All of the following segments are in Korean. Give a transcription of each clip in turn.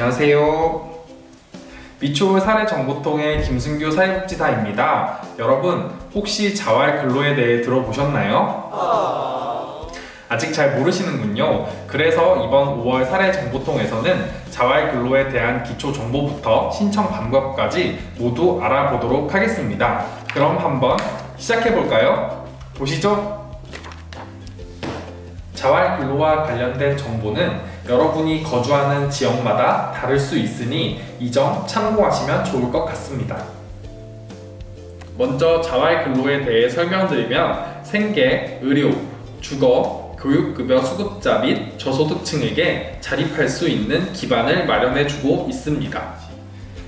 안녕하세요. 미추홀 사례정보통의 김승규 사회복지사입니다. 여러분, 혹시 자활 근로에 대해 들어보셨나요? 아직 잘 모르시는군요. 그래서 이번 5월 사례정보통에서는 자활 근로에 대한 기초 정보부터 신청 방법까지 모두 알아보도록 하겠습니다. 그럼 한번 시작해 볼까요? 보시죠. 자활 근로와 관련된 정보는 여러분이 거주하는 지역마다 다를 수 있으니 이 점 참고하시면 좋을 것 같습니다. 먼저 자활 근로에 대해 설명드리면 생계, 의료, 주거, 교육급여 수급자 및 저소득층에게 자립할 수 있는 기반을 마련해 주고 있습니다.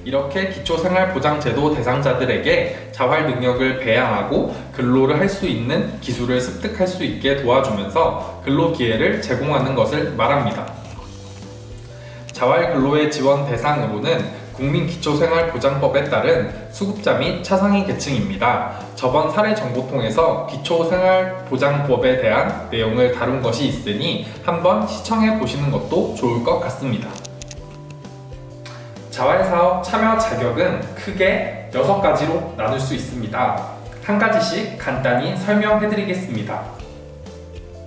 이렇게 기초생활보장제도 대상자들에게 자활 능력을 배양하고 근로를 할 수 있는 기술을 습득할 수 있게 도와주면서 근로 기회를 제공하는 것을 말합니다. 자활 근로의 지원 대상으로는 국민기초생활보장법에 따른 수급자 및 차상위 계층입니다. 저번 사례 정보통에서 기초생활보장법에 대한 내용을 다룬 것이 있으니 한번 시청해 보시는 것도 좋을 것 같습니다. 자활사업 참여 자격은 크게 6가지로 나눌 수 있습니다. 한 가지씩 간단히 설명해 드리겠습니다.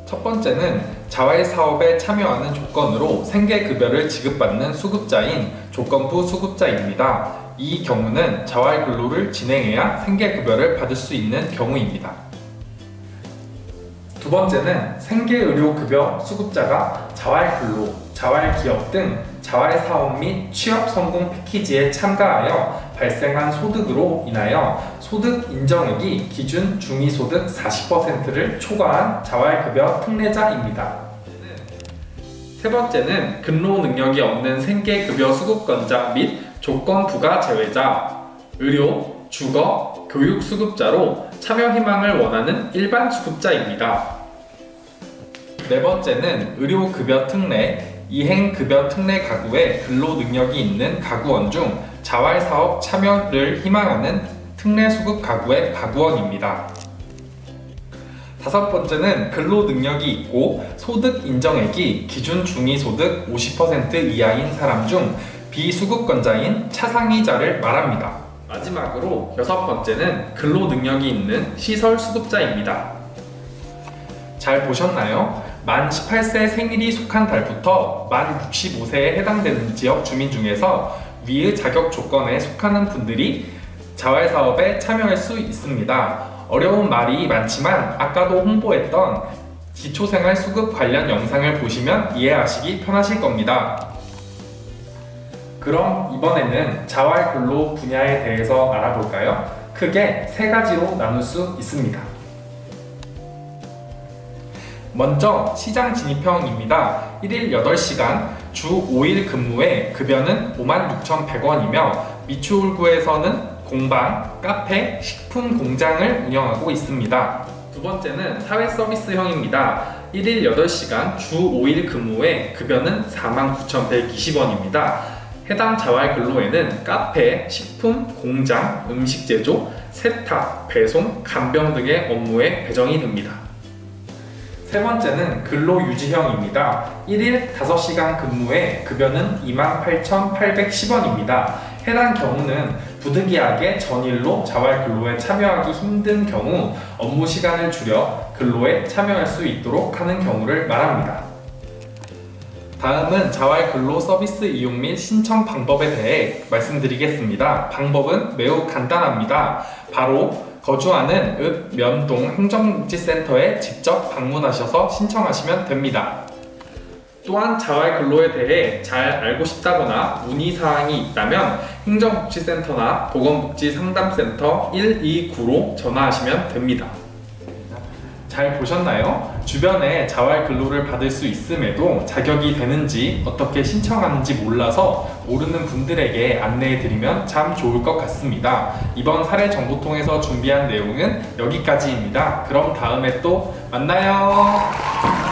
첫 번째는 자활 사업에 참여하는 조건으로 생계급여를 지급받는 수급자인 조건부 수급자입니다. 이 경우는 자활 근로를 진행해야 생계급여를 받을 수 있는 경우입니다. 두 번째는 생계의료급여 수급자가 자활 근로, 자활 기업 등 자활 사업 및 취업 성공 패키지에 참가하여 발생한 소득으로 인하여 소득 인정액이 기준 중위소득 40%를 초과한 자활급여 특례자입니다. 세 번째는 근로 능력이 없는 생계급여 수급권자 및 조건 부가 제외자, 의료, 주거, 교육 수급자로 참여 희망을 원하는 일반 수급자입니다. 네 번째는 의료급여 특례, 이행급여 특례 가구에 근로 능력이 있는 가구원 중 자활사업 참여를 희망하는 특례 수급 가구의 가구원입니다. 다섯 번째는 근로 능력이 있고 소득 인정액이 기준 중위 소득 50% 이하인 사람 중 비수급권자인 차상위자를 말합니다. 마지막으로 여섯 번째는 근로 능력이 있는 시설 수급자입니다. 잘 보셨나요? 만 18세 생일이 속한 달부터 만 65세에 해당되는 지역 주민 중에서 위의 자격 조건에 속하는 분들이 자활 사업에 참여할 수 있습니다. 어려운 말이 많지만 아까도 홍보했던 기초생활 수급 관련 영상을 보시면 이해하시기 편하실 겁니다. 그럼 이번에는 자활 근로 분야에 대해서 알아볼까요? 크게 세 가지로 나눌 수 있습니다. 먼저 시장 진입형입니다. 1일 8시간 주 5일 근무에 급여는 56,100원이며 미추홀구에서는 공방, 카페, 식품 공장을 운영하고 있습니다. 두 번째는 사회 서비스형입니다. 1일 8시간 주 5일 근무에 급여는 49,120원입니다. 해당 자활 근로에는 카페, 식품, 공장, 음식 제조, 세탁, 배송, 간병 등의 업무에 배정이 됩니다. 세 번째는 근로 유지형입니다. 1일 5시간 근무에 급여는 28,810원입니다. 해당 경우는 부득이하게 전일로 자활 근로에 참여하기 힘든 경우 업무 시간을 줄여 근로에 참여할 수 있도록 하는 경우를 말합니다. 다음은 자활 근로 서비스 이용 및 신청 방법에 대해 말씀드리겠습니다. 방법은 매우 간단합니다. 바로 거주하는 읍 면동 행정복지센터에 직접 방문하셔서 신청하시면 됩니다. 또한 자활 근로에 대해 잘 알고 싶다거나 문의 사항이 있다면 행정복지센터나 보건복지상담센터 129로 전화하시면 됩니다. 잘 보셨나요? 주변에 자활 근로를 받을 수 있음에도 자격이 되는지 어떻게 신청하는지 몰라서 모르는 분들에게 안내해 드리면 참 좋을 것 같습니다. 이번 사례 정보통에서 준비한 내용은 여기까지입니다. 그럼 다음에 또 만나요.